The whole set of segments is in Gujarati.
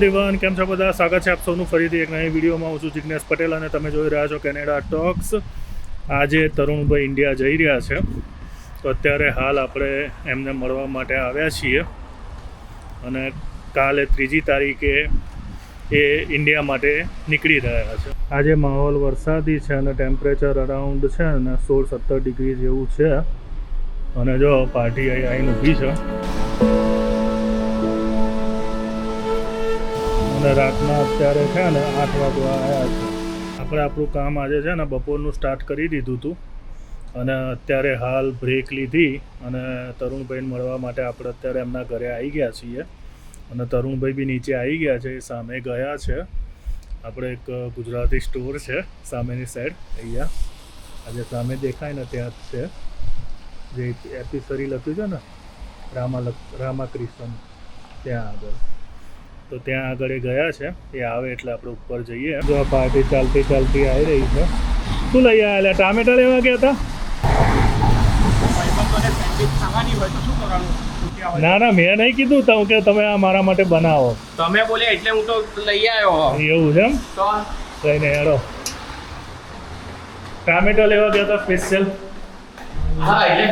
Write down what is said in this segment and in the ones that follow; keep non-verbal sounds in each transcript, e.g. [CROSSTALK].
એવરીવન કેમ છો બધા? સ્વાગત છે આપ સૌનું ફરીથી એક નવી વિડીયોમાં. હું છું જિજ્ઞેશ પટેલ અને તમે જોઈ રહ્યા છો કેનેડા ટોક્સ. આજે તરુણભાઈ ઇન્ડિયા જઈ રહ્યા છે. તો અત્યારે હાલ આપણે એમને મળવા માટે આવ્યા છીએ. અને કાલે ત્રીજી તારીખે એ ઇન્ડિયા માટે નીકળી રહ્યા છે. આજે માહોલ વરસાદી છે અને ટેમ્પરેચર અરાઉન્ડ છે અને સોળ સત્તર ડિગ્રી જેવું છે. અને જો પાર્ટી અહીં ઊભી છે અને રાતના અત્યારે છે ને આઠ વાગવા આવ્યા છે. આપણે આપણું કામ આજે છે ને બપોરનું સ્ટાર્ટ કરી દીધું હતું. અને અત્યારે હાલ બ્રેક લીધી અને તરુણભાઈને મળવા માટે આપણે અત્યારે એમના ઘરે આવી ગયા છીએ. અને તરુણભાઈ બી નીચે આવી ગયા છે, એ સામે ગયા છે. આપણે એક ગુજરાતી સ્ટોર છે, સામેની સાઈડ અહીંયા. આજે સામે દેખાય ને ત્યાં જ છે. જે એપિસરી લખ્યું છે ને, રામા રામાકૃષ્ણ, ત્યાં આગળ. તો ત્યાં આગળ એ ગયા છે. એ આવે એટલે આપણે ઉપર જઈએ. જો આ પાર્ટી ચાલતી ચાલતી આવી રહી છે. શું લઈ આવ્યા એટલે ટામેટા લેવા ગયા હતા? ના ના મેં નહીં કીધું. તમે કે તમે આ મારા માટે બનાવો. તમે બોલ્યા એટલે હું તો લઈ આવ્યો. એવું છે એમ? કઈ નહીં હેડો. ટામેટો લેવા ગયા હતા સ્પેશિયલ હા એટલે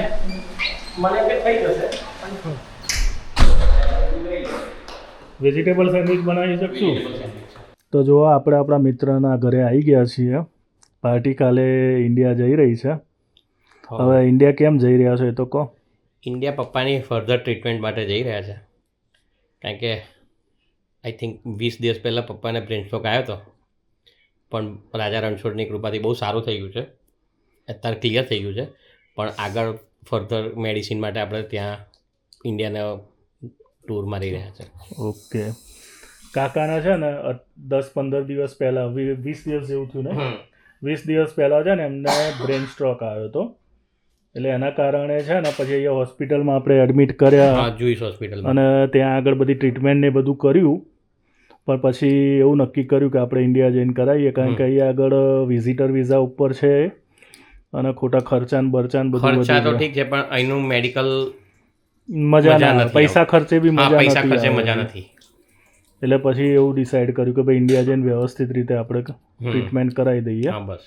મને કે થઈ જશે. વેજીટેબલ સેન્ડવિચ બનાવી શકશું? તો જો આપણે આપણા મિત્રના ઘરે આવી ગયા છીએ. પાર્ટી કાલે ઇન્ડિયા જઈ રહી છે. હવે ઇન્ડિયા કેમ જઈ રહ્યા છો એ તો કહો. ઇન્ડિયા પપ્પાની ફર્ધર ટ્રીટમેન્ટ માટે જઈ રહ્યા છે. કારણ કે આઈ થિંક વીસ દિવસ પહેલાં પપ્પાને બ્રેન સ્ટ્રોક આવ્યો હતો. પણ રાજા રણછોડની કૃપાથી બહુ સારું થઈ ગયું છે. અત્યારે ક્લિયર થઈ ગયું છે. પણ આગળ ફર્ધર મેડિસિન માટે આપણે ત્યાં ઇન્ડિયાના ટૂર મારી રહ્યા છે. ઓકે. કાકાના છે ને દસ પંદર દિવસ પહેલાં વીસ દિવસ જેવું થયું ને? વીસ દિવસ પહેલાં છે ને એમને બ્રેન સ્ટ્રોક આવ્યો હતો. એટલે એના કારણે છે ને પછી અહીંયા હોસ્પિટલમાં આપણે એડમિટ કર્યા. જુઈસ હોસ્પિટલમાં. અને ત્યાં આગળ બધી ટ્રીટમેન્ટ ને બધું કર્યું. પણ પછી એવું નક્કી કર્યું કે આપણે ઇન્ડિયા જઈને કરાવીએ કારણ કે અહીંયા આગળ વિઝિટર વિઝા ઉપર છે. અને ખોટા ખર્ચાન બરચાન બધું ખર્ચા તો ઠીક છે પણ અહીંનું મેડિકલ. મજા નથી પૈસા ખર્ચે બી મજા પૈસા ખર્ચે મજા નથી. એટલે પછી એવું ડિસાઈડ કર્યું કે ભાઈ ઇન્ડિયા જઈને વ્યવસ્થિત રીતે આપણે ટ્રીટમેન્ટ કરાવી દઈએ. હા બસ.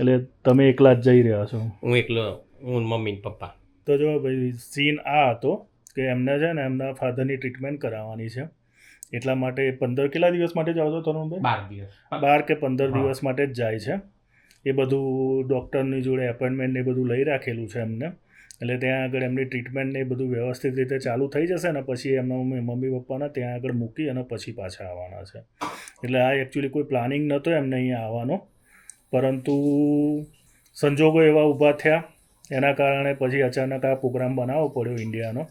એટલે તમે એકલા જ જઈ રહ્યા છો. હું એકલો હું મમ્મી પપ્પા. તો જો ભાઈ સીન આ હતો કે એમને છે ને એમના ફાધરની ટ્રીટમેન્ટ કરાવવાની છે. એટલા માટે પંદર કેટલા દિવસ માટે જાઓ છો તરુણભાઈ બાર દિવસ. બાર કે પંદર દિવસ માટે જ જાય છે. એ બધું ડૉક્ટરની જોડે એપોઇન્ટમેન્ટ ને એ બધું લઈ રાખેલું છે એમને. એટલે ત્યાં આગળ એમની ટ્રીટમેન્ટ ને એ બધું વ્યવસ્થિત રીતે ચાલુ થઈ જશે ને પછી એમના મમ્મી પપ્પાને ત્યાં આગળ મૂકી અને પછી પાછા આવવાના છે. એટલે આ એકચ્યુઅલી કોઈ પ્લાનિંગ નહોતો એમને અહીંયા આવવાનો. પરંતુ સંજોગો એવા ઊભા થયા. એના કારણે પછી અચાનક આ પ્રોગ્રામ બનાવવો પડ્યો ઇન્ડિયાનો.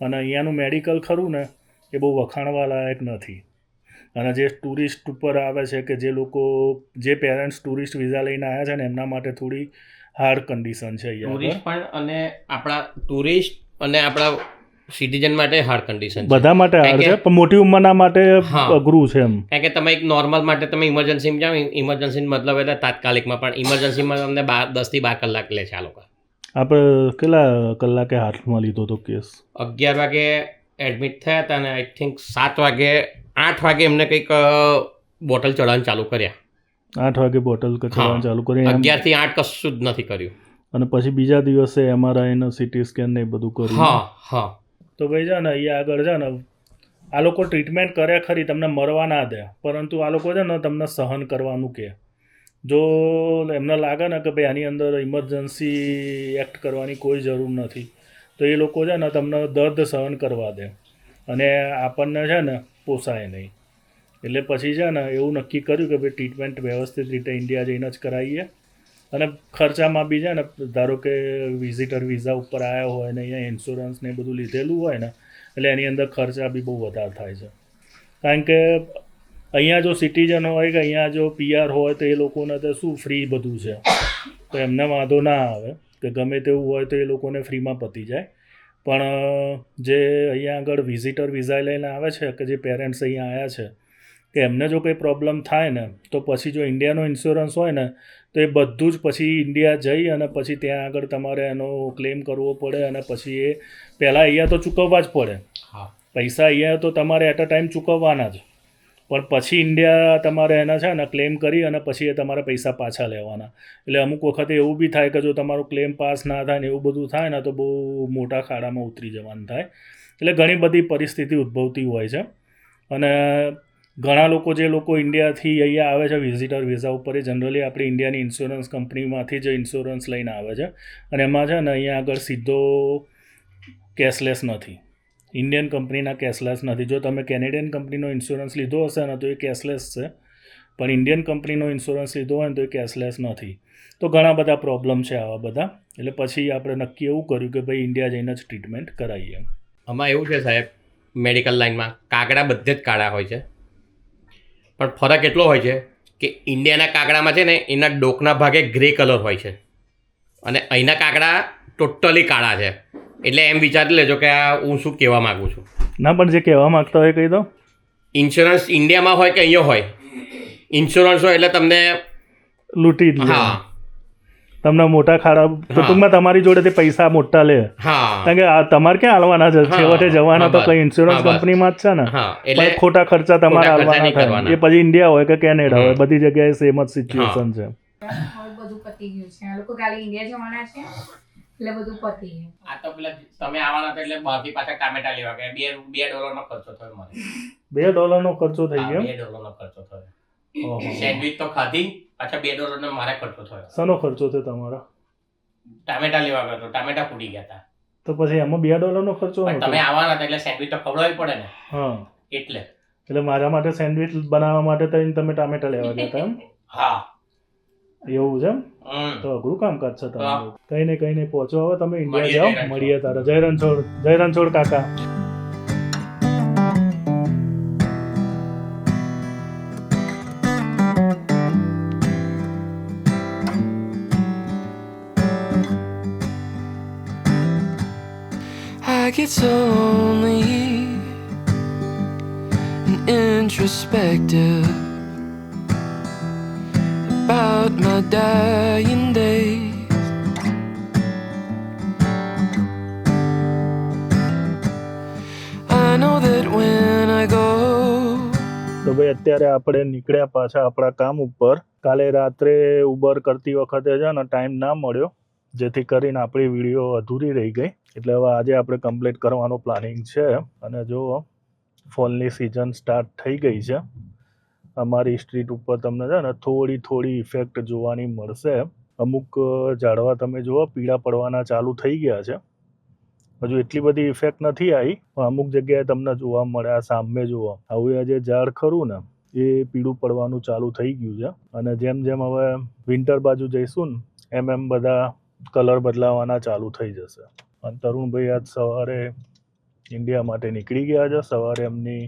અને અહીંયાનું મેડિકલ ખરું ને, એ બહુ વખાણવા લાયક નથી. અને જે ટુરિસ્ટ ઉપર આવે છે કે જે લોકો, જે પેરેન્ટ્સ ટુરિસ્ટ વિઝા લઈને આવ્યા છે ને, એમના માટે થોડી હાર્ડ કન્ડિશન છે ટુરિસ્ટ પણ અને આપણા ટુરિસ્ટ અને આપણા સિટીઝન માટે હાર્ડ કન્ડિશન બધા માટે હાર્ડ છે પણ મોટી ઉંમરના માટે. અઘરું છે એમ. કારણ કે તમે એક નોર્મલ માટે તમે ઇમરજન્સીમાં જાઓ ઇમરજન્સી મતલબ એટલે તાત્કાલિકમાં પણ ઇમરજન્સીમાં તમને બાર દસથી બાર કલાક લે છે આ લોકો. આપણે કેટલા કલાકે હાથમાં લીધો હતો કેસ? અગિયાર વાગે એડમિટ થયા હતા અને આઈ થિંક સાત વાગે આઠ વાગે એમને કંઈક બોટલ ચડાવવાનું ચાલુ કર્યા. આઠ વાગે બોટલ કચરવાનું ચાલુ કરી એમ. અગિયારથી આઠ કશું જ નથી કર્યું. અને પછી બીજા દિવસે એમઆરઆઈ ને સીટી સ્કેન ને બધું કર્યું. હા હા. તો ભાઈ છે ને અહીંયા આગળ છે ને. આ લોકો ટ્રીટમેન્ટ કરે ખરી તમને મરવા ના દે. પરંતુ આ લોકો છે ને તમને સહન કરવાનું કહે જો એમને લાગે ને કે ભાઈ આની અંદર ઇમરજન્સી એક્ટ કરવાની કોઈ જરૂર નથી તો એ લોકો છે ને તમને દર્દ સહન કરવા દે. અને આપણને છે ને પોસાય નહીં. એટલે પછી છે ને એવું નક્કી કર્યું કે ભાઈ ટ્રીટમેન્ટ વ્યવસ્થિત રીતે ઇન્ડિયા જઈને જ કરાવીએ. અને ખર્ચામાં બી છે ને, ધારો કે વિઝિટર વિઝા ઉપર આવ્યા હોય ને, અહીંયા ઇન્સ્યોરન્સ ને બધું લીધેલું હોય ને, એટલે એની અંદર ખર્ચા બી બહુ વધારે થાય છે. કારણ કે અહીંયા જો સિટીઝન હોય કે અહીંયા જો પીઆર હોય તો એ લોકોને તો શું ફ્રી બધું છે? તો એમને વાંધો ના આવે કે ગમે તેવું હોય તો એ લોકોને ફ્રીમાં પતી જાય. પણ જે અહીંયા આગળ વિઝિટર વિઝા લઈને આવે છે કે જે પેરેન્ટ્સ અહીંયા આવ્યા છે કે એમને જો કંઈ પ્રોબ્લેમ થાય ને તો પછી જો ઇન્ડિયાનો ઇન્સ્યોરન્સ હોય ને તો એ બધું જ પછી ઇન્ડિયા જઈ અને પછી ત્યાં આગળ તમારે એનો ક્લેમ કરવો પડે અને પછી એ પહેલાં અહીંયા તો ચૂકવવા જ પડે. હા. પૈસા અહીંયા તો તમારે એટ અ ટાઈમ ચૂકવવાના જ. પણ પછી ઇન્ડિયા તમારે એના છે ને ક્લેમ કરી અને પછી એ તમારે પૈસા પાછા લેવાના. એટલે અમુક વખતે એવું બી થાય કે જો તમારું ક્લેમ પાસ ના થાય ને એવું બધું થાય ને તો બહુ મોટા ખાડામાં ઉતરી જવાનું થાય. એટલે ઘણી બધી પરિસ્થિતિ ઉદ્ભવતી હોય છે. અને ઘણા લોકો જે લોકો ઇન્ડિયાથી અહીંયા આવે છે વિઝિટર વિઝા ઉપર, એ જનરલી આપણી ઇન્ડિયાની ઇન્સ્યોરન્સ કંપનીમાંથી જ ઇન્સ્યોરન્સ લઈને આવે છે. અને એમાં છે ને અહીંયા આગળ સીધો કેશલેસ નથી. ઇન્ડિયન કંપનીના કેશલેસ નથી. જો તમે કેનેડિયન કંપનીનો ઇન્સ્યોરન્સ લીધો હશે ને તો એ કેશલેસ છે. પણ ઇન્ડિયન કંપનીનો ઇન્સ્યોરન્સ લીધો હોય ને તો એ કેશલેસ નથી. તો ઘણા બધા પ્રોબ્લેમ છે આવા બધા. એટલે પછી આપણે નક્કી એવું કર્યું કે ભાઈ ઇન્ડિયા જઈને જ ટ્રીટમેન્ટ કરાવીએ આમાં એવું છે સાહેબ મેડિકલ લાઇનમાં કાગડા બધે જ કાળા હોય છે. પણ ફરક એટલો હોય છે કે ઇન્ડિયાના કાગડામાં છે ને એના ડોકના ભાગે ગ્રે કલર હોય છે. અને અહીંના કાગડા ટોટલી કાળા છે. એટલે એમ વિચારી લેજો કે આ હું શું કહેવા માગું છું. ના પણ જે કહેવા માગતા હોય કહી દો. ઇન્સ્યોરન્સ ઇન્ડિયામાં હોય કે અહીંયા હોય? ઇન્સ્યોરન્સ હોય એટલે તમને લૂંટી હા. તમને મોટા ખાડા કુટુંબમાં. ટૂંકમાં તમારી જોડેથી પૈસા મોટા લે. હા. કારણ કે તમારે ક્યાં હાલવાના છે? છેવટે જવાના તો. કઈ ઇન્સ્યોરન્સ કંપનીમાં જ છે ને? એટલે એટલે ખોટા ખર્ચા તમારે હાલવાના થાય. એ પછી ઇન્ડિયા હોય કે કેનેડા હોય બધી જગ્યાએ સેમ જ સિચ્યુએશન છે. બધું પતી ગયું છે. આ લોકો કાલે ઇન્ડિયા જવાના છે એટલે બધું પતી ગયું. આ તો પેલા તમે આવવાના હતા એટલે બહારથી પાછા ટામેટા લેવા ગયા. બે બે ડોલરનો ખર્ચો થયો મારે. બે ડોલરનો ખર્ચો થઈ ગયો? બે ડોલરનો ખર્ચો થયો. ઓહો. સેન્ડવિચ તો ખાધી. પાછા બે ડોલરનો મારા ખર્ચો થયો. શાનો ખર્ચો થયો તમારો? ટામેટા લેવા ગયો ટામેટા ફૂટી ગયા હતા તો પછી એમાં બે ડોલરનો ખર્ચો પણ તમે આવવાના હતા એટલે સેન્ડવિચ તો ખવડાવવી પડે ને. હા. એટલે. એટલે મારા માટે સેન્ડવિચ બનાવવા માટે થઈને તમે ટામેટા લેવા ગયા હતા એમ? [LAUGHS] હા. એવું છે એમ? તો અઘરું કામકાજ છે. તમારું. કઈ ને કઈ ને પહોંચો હવે તમે ઇન્ડિયા જાઓ. મળીએ તારા. જય રણછોડ જય રણછોડ કાકા. I it's only an introspective about my dying days. I know that when I go, તો ભાઈ અત્યારે આપણે નીકળ્યા પાછા આપણા કામ ઉપર કાલે રાત્રે ઉબર કરતી વખતે છે ને ટાઈમ ના મળ્યો જેથી કરીને આપણી વીડિયો અધૂરી રહી ગઈ. એટલે હવે આજે આપણે કમ્પ્લીટ કરવાનો પ્લાનિંગ છે. અને જો ફોલની સિઝન સ્ટાર્ટ થઈ ગઈ છે, અમારી સ્ટ્રીટ ઉપર તમને છે ને થોડી થોડી ઇફેક્ટ જોવાની મળશે. અમુક ઝાડવા તમે જુઓ, પીળા પડવાના ચાલુ થઈ ગયા છે. હજુ એટલી બધી ઇફેક્ટ નથી આવી, પણ અમુક જગ્યાએ તમને જોવા મળે, આ સામે જુઓ. આવું આ જે ઝાડ ખરું ને, એ પીળું પડવાનું ચાલુ થઈ ગયું છે. અને જેમ જેમ હવે વિન્ટર બાજુ જઈશું ને, એમ એમ બધા કલર બદલાવાના ચાલુ થઈ જશે. અને તરુણભાઈ આજ સવારે ઇન્ડિયા માટે નીકળી ગયા છે. સવારે એમની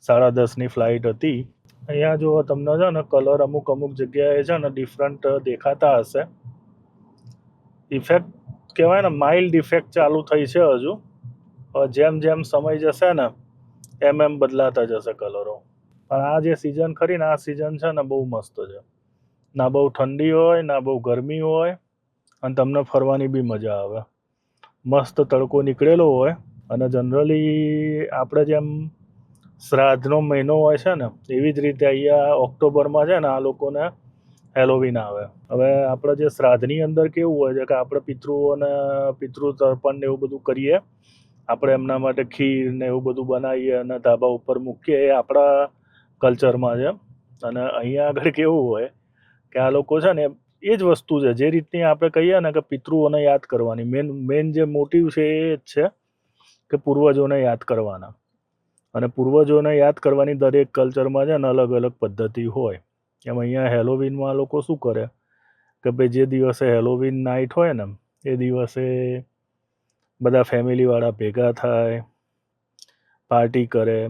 સાડા દસની ફ્લાઇટ હતી. અહીંયા જો તમને છે ને કલર અમુક અમુક જગ્યાએ છે ને ડિફરન્ટ દેખાતા હશે. ઇફેક્ટ કહેવાય ને માઇલ્ડ ઇફેક્ટ ચાલુ થઈ છે હજુ. જેમ જેમ સમય જશે ને, એમ એમ બદલાતા જશે કલરો પણ આ જે સિઝન ખરી ને, આ સિઝન છે ને બહુ મસ્ત છે. ના બહુ ઠંડી હોય, ના બહુ ગરમી હોય. અને તમને ફરવાની બી મજા આવે. મસ્ત તડકો નીકળેલો હોય અને જનરલી આપણે જેમ શ્રાદ્ધનો મહિનો હોય છે ને, એવી જ રીતે અહીંયા ઓક્ટોબરમાં છે ને આ લોકોને હેલોવીન આવે. હવે આપણે જે શ્રાદ્ધની અંદર કેવું હોય છે કે આપણે પિતૃઓને પિતૃ તર્પણ ને એવું બધું કરીએ, આપણે એમના માટે ખીર ને એવું બધું બનાવીએ અને ધાબા ઉપર મૂકીએ, એ આપણા કલ્ચરમાં છે. અને અહીંયા આગળ કેવું હોય કે આ લોકો છે ને એ જ વસ્તુ છે. જે રીતની આપણે કહીએ ને કે પિતૃઓને યાદ કરવાની. મેન મેન જે મોટિવ છે એ જ છે કે પૂર્વજોને યાદ કરવાના. અને પૂર્વજોને યાદ કરવાની દરેક કલ્ચરમાં છે ને અલગ અલગ પદ્ધતિ હોય. એમ અહીંયા હેલોવીનમાં લોકો શું કરે? કે ભાઈ જે દિવસે હેલોવીન નાઇટ હોય ને, એ દિવસે બધા ફેમિલીવાળા ભેગા થાય પાર્ટી કરે.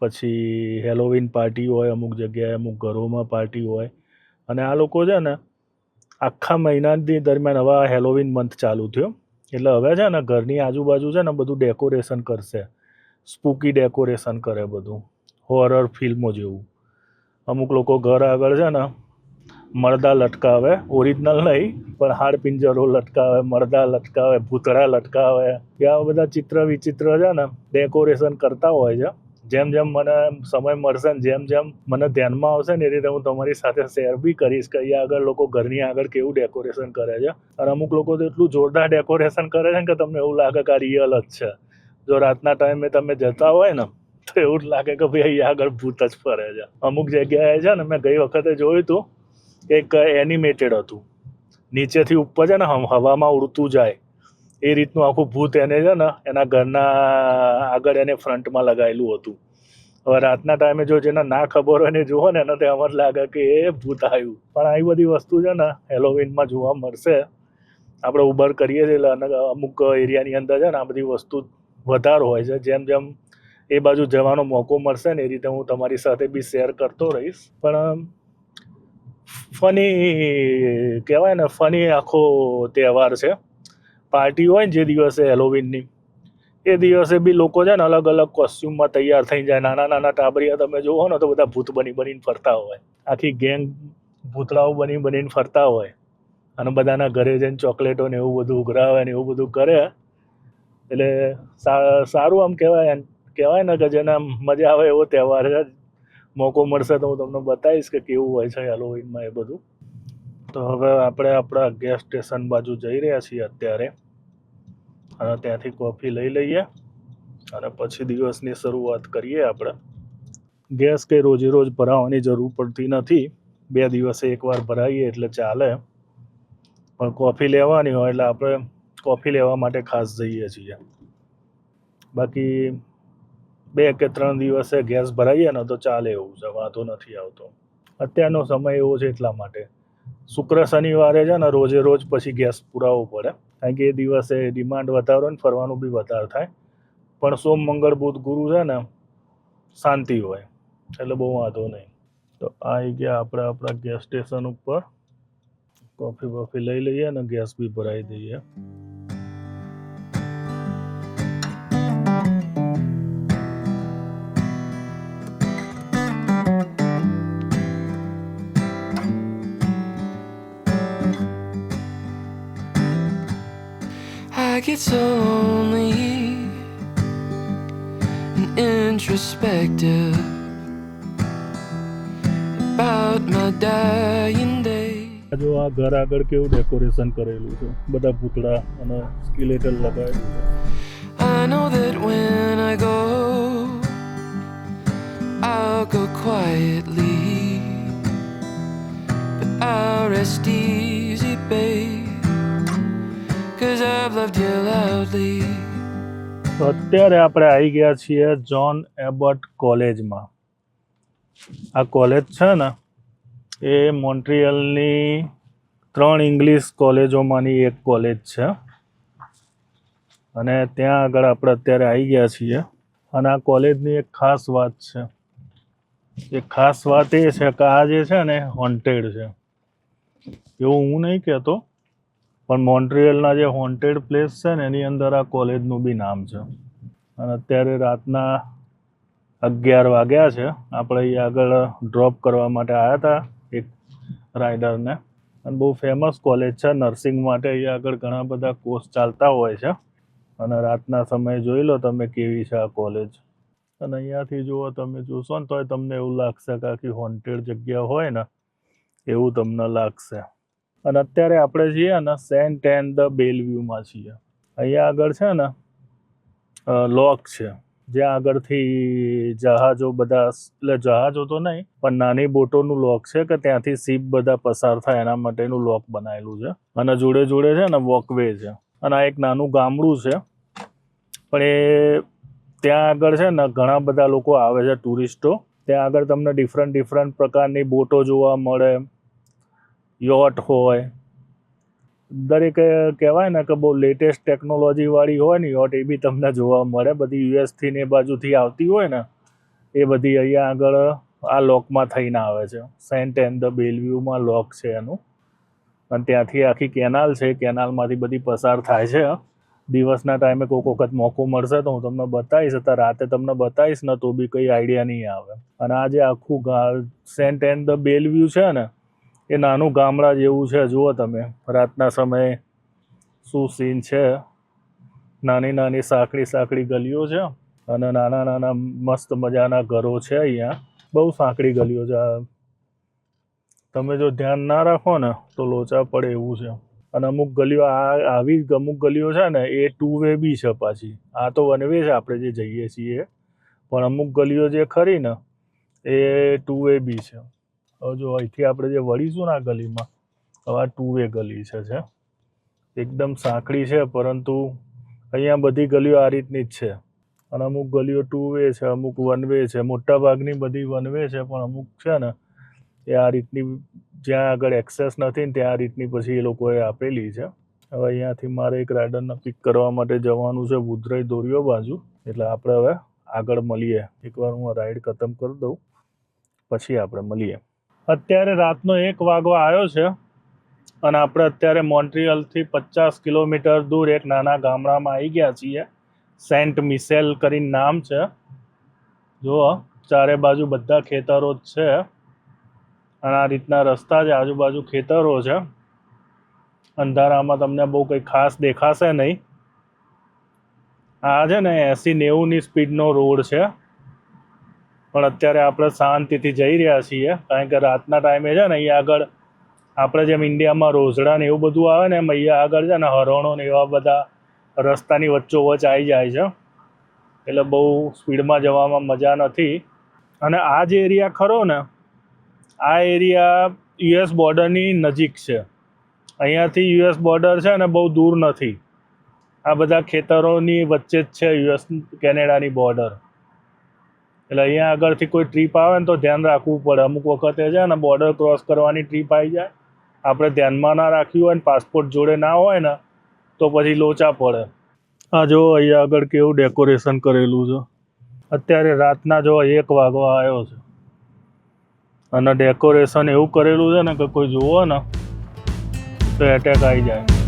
પછી હેલોવીન પાર્ટી હોય, અમુક જગ્યાએ અમુક ઘરોમાં પાર્ટી હોય. અને આ લોકો છે ને આખા મહિનાની દરમિયાન હવે આ હેલોવીન મંથ ચાલુ થયો. એટલે હવે છે ને ઘરની આજુબાજુ છે ને બધું ડેકોરેશન કરશે. સ્પૂકી ડેકોરેશન કરે બધું. હોરર ફિલ્મો જેવું. અમુક લોકો ઘર આગળ છે ને મરદા લટકાવે. ઓરિજિનલ નહીં, પણ હાડ પિંજરો લટકાવે મરદા લટકાવે, ભૂતળા લટકાવે. એવા બધા ચિત્ર વિચિત્ર છે ને ડેકોરેશન કરતા હોય છે. જેમ જેમ મને સમય મળશે ને જેમ જેમ મને ધ્યાનમાં આવશે ને એ રીતે હું તમારી સાથે શેર બી કરીશ કે અહીંયા આગળ લોકો ઘરની આગળ કેવું ડેકોરેશન કરે છે. અને અમુક લોકો તો એટલું જોરદાર ડેકોરેશન કરે છે કે તમને એવું લાગે કે આ રિયલ જ છે. જો રાતના ટાઈમે તમે જતા હોય ને, તો એવું જ લાગે કે ભાઈ અહીંયા આગળ ભૂત જ ફરે છે. અમુક જગ્યાએ છે ને મેં ગઈ વખતે જોયું હતું એક એનિમેટેડ હતું. નીચેથી ઉપર છે ને હવામાં ઉડતું જાય. એ રીતનું આખું ભૂત એને છે ને, એના ઘરના આગળ એને ફ્રન્ટમાં લગાવેલું હતું. હવે રાતના ટાઈમે જો જેને ના ખબર હોય ને, જુઓ ને, એને તો એમ જ લાગે કે એ ભૂત આવ્યું. પણ આવી બધી વસ્તુ છે ને હેલોવીનમાં જોવા મળશે. આપણે ઉબર કરીએ છીએ, એટલે અમુક એરિયાની અંદર છે ને, આ બધી વસ્તુ વધારે હોય છે. જેમ જેમ એ બાજુ જવાનો મોકો મળશે ને, એ રીતે હું તમારી સાથે બી શેર કરતો રહીશ. પણ ફની કહેવાય ને, ફની આખો તહેવાર છે. પાર્ટી હોય ને જે દિવસે હેલોવિનની એ દિવસે બી લોકો છે ને અલગ અલગ કોસ્ચ્યુમમાં તૈયાર થઈ જાય. નાના નાના ટાબરિયા તમે જુઓ ને તો બધા ભૂત બની બનીને ફરતા હોય. આખી ગેંગ ભૂતળાઓ બની બનીને ફરતા હોય. અને બધાના ઘરે જઈને ચોકલેટો ને એવું બધું ઉઘરાવે ને એવું બધું કરે. એટલે સારું આમ કહેવાય કહેવાય ને કે જેને આમ મજા આવે એવો તહેવાર છે. મોકો મળશે તો હું તમને બતાવીશ કે કેવું હોય છે હેલોવીનમાં એ બધું. તો હવે આપણે આપણા ગેસ સ્ટેશન બાજુ જઈ રહ્યા છીએ અત્યારે. અને ત્યાંથી કોફી લઈ લઈએ અને પછી દિવસની શરૂઆત કરીએ આપણે. ગેસ કંઈ રોજે રોજ ભરાવવાની જરૂર પડતી નથી. બે દિવસે એકવાર ભરાઈએ એટલે ચાલે. પણ કોફી લેવાની હોય એટલે આપણે કોફી લેવા માટે ખાસ જઈએ છીએ. બાકી બે કે ત્રણ દિવસે ગેસ ભરાઈએ ને તો ચાલે એવું છે, વાંધો નથી આવતો. અત્યારનો સમય એવો છે એટલા માટે. શુક્ર શનિવારે છે ને રોજે રોજ પછી ગેસ પુરાવવો પડે. કારણ કે એ દિવસે ડિમાન્ડ વધારો ને ફરવાનું બી વધારે થાય. પણ સોમ, મંગળ, બુધ, ગુરુ છે ને શાંતિ હોય. એટલે બહુ વાંધો નહીં. તો આવી ગયા આપણે આપણા ગેસ સ્ટેશન ઉપર. કોફી બોફી લઈ લઈએ અને ગેસ બી ભરાઈ દઈએ. I get so lonely and introspective about my dying day. આ જો આ ઘર આગળ કેવું ડેકોરેશન કરેલું છે બધા પૂતળા અને સ્કેલેટલ લગાવેલું છે I know that when I go, I'll go quietly, but I'll rest easy, babe, તો અત્યારે આપણે આવી ગયા છીએ જોન એબર્ટ કોલેજમાં. આ કોલેજ છે ને, એ મોન્ટ્રિયલની ત્રણ ઇંગ્લિશ કોલેજોમાંની એક કોલેજ છે. અને ત્યાં આગળ આપણે અત્યારે આવી ગયા છીએ. અને આ કોલેજની એક ખાસ વાત છે. એક ખાસ વાત એ છે કે આ જે છે ને હોન્ટેડ છે. એવું હું નહીં કહેતો. પણ મોન્ટ્રિયલના જે હોન્ટેડ પ્લેસ છે ને, એની અંદર આ કોલેજનું બી નામ છે. અને અત્યારે રાતના અગિયાર વાગ્યા છે. આપણે અહીં આગળ ડ્રોપ કરવા માટે આવ્યા હતા એક રાઇડરને અને બહુ ફેમસ કોલેજ છે. નર્સિંગ માટે અહીં આગળ ઘણા બધા કોર્સ ચાલતા હોય છે. અને રાતના સમયે જોઈ લો તમે કેવી છે આ કોલેજ અને અહીંયાથી જુઓ તમે જોશો ને તોય તમને એવું લાગશે કે આખી હોન્ટેડ જગ્યા હોય ને, એવું તમને લાગશે. અને અત્યારે આપણે છીએ ને સેન્ટ એન્ડ ધ બેલવ્યુમાં છીએ. અહીંયા આગળ છે ને લોક છે. જ્યાં આગળથી જહાજો બધા એટલે જહાજો તો નહીં, પણ નાની બોટોનું લોક છે કે ત્યાંથી સીપ બધા પસાર થાય એના માટેનું લોક બનાવેલું છે. અને જોડે જોડે છે ને વોકવે છે. અને આ એક નાનું ગામડું છે. પણ એ ત્યાં આગળ છે ને ઘણા બધા લોકો આવે છે ટુરિસ્ટો. ત્યાં આગળ તમને ડિફરન્ટ ડિફરન્ટ પ્રકારની બોટો જોવા મળે. યોટ હોય. દરેક કહેવાય ને કે બહુ લેટેસ્ટ ટેકનોલોજીવાળી હોય ને યોટ એ બી તમને જોવા મળે. બધી યુએસથી ને બાજુથી આવતી હોય ને, એ બધી અહીંયા આગળ આ લોકમાં થઈને આવે છે. સેન્ટ એન્ડ ધ બેલવ્યુમાં લોક છે એનું. અને ત્યાંથી આખી કેનાલ છે. કેનાલમાંથી બધી પસાર થાય છે. દિવસના ટાઈમે કોઈક વખત મોકો મળશે તો હું તમને બતાવીશ. અથવા રાતે તમને બતાવીશ, ને તો બી કંઈ આઈડિયા નહીં આવે. અને આ જે આખું સેન્ટ એન્ડ ધ બેલવ્યુ છે ને એ નાનું ગામડા જેવું છે, જુઓ તમે. રાતના સમયે શું સીન છે? નાની નાની સાંકડી સાંકડી ગલીઓ છે અને નાના નાના મસ્ત મજાના ઘરો છે અહીંયા. બહુ સાંકડી ગલીઓ છે. તમે જો ધ્યાન ના રાખો ને, તો લોચા પડે એવું છે. અને અમુક ગલીઓ આ, આવી જ અમુક ગલીઓ છે ને, એ ટુ વે બી છે પાછી. આ તો વન વે છે, આપણે જે જઈએ છીએ. પણ અમુક ગલીઓ જે ખરી ને, એ ટુ વે બી છે. જો અહીંથી આપણે જે વળીશું ને આ ગલીમાં, હવે આ ટુ વે ગલી છે છે. એકદમ સાંકડી છે, પરંતુ અહીંયા બધી ગલીઓ આ રીતની જ છે. અને અમુક ગલીઓ ટુ વે છે, અમુક વન વે છે. મોટાભાગની બધી વન વે છે, પણ અમુક છે ને, એ આ રીતની જ્યાં આગળ એક્સેસ નથી ને ત્યાં આ રીતની પછી એ લોકોએ આપેલી છે. હવે અહીંયાથી મારે એક રાઇડરને પિક કરવા માટે જવાનું છે બુધરાઈ દોરીઓ બાજુ. એટલે આપણે હવે આગળ મળીએ. એકવાર હું રાઈડ ખતમ કરી દઉં. પછી આપણે મળીએ. અત્યારે રાતનો એક વાગવા આવ્યો છે અને આપણે અત્યારે મોન્ટ્રિયલથી પચાસ કિલોમીટર દૂર એક નાના ગામડામાં આવી ગયા છીએ. સેન્ટ મિસેલ કરીને નામ છે. જુઓ, ચારે બાજુ બધા ખેતરો જ છે. અને આ રીતના રસ્તા છે, આજુબાજુ ખેતરો છે. અંધારામાં તમને બહુ કંઈ ખાસ દેખાશે નહીં. આ છે ને એસી નેવુંની સ્પીડનો રોડ છે. પણ અત્યારે આપણે શાંતિથી જઈ રહ્યા છીએ. કારણ કે રાતના ટાઈમે છે ને અહીંયા આગળ આપણે જેમ ઇન્ડિયામાં રોઝડા ને એવું બધું આવે ને એમ અહીંયા આગળ છે ને હરણો ને એવા બધા રસ્તાની વચ્ચોવચ આવી જાય છે. એટલે બહુ સ્પીડમાં જવામાં મજા નથી. અને આ જે એરિયા ખરો ને, આ એરિયા યુએસ બોર્ડરની નજીક છે. અહીંયાથી યુએસ બોર્ડર છે ને બહુ દૂર નથી. આ બધા ખેતરોની વચ્ચે જ છે યુએસ કેનેડાની બોર્ડર. એટલે અહીંયા આગળથી કોઈ ટ્રીપ આવે ને તો ધ્યાન રાખવું પડે. અમુક વખતે છે ને બોર્ડર ક્રોસ કરવાની ટ્રીપ આવી જાય. આપણે ધ્યાનમાં ના રાખ્યું હોય ને પાસપોર્ટ જોડે ના હોય ને, તો પછી લોચા પડે. આ જો અહીંયા આગળ કેવું ડેકોરેશન કરેલું છે. અત્યારે રાતના જો એક વાગવા આવ્યો છે. અને ડેકોરેશન એવું કરેલું છે ને કે કોઈ જુઓ ને, તો એટેક આવી જાય.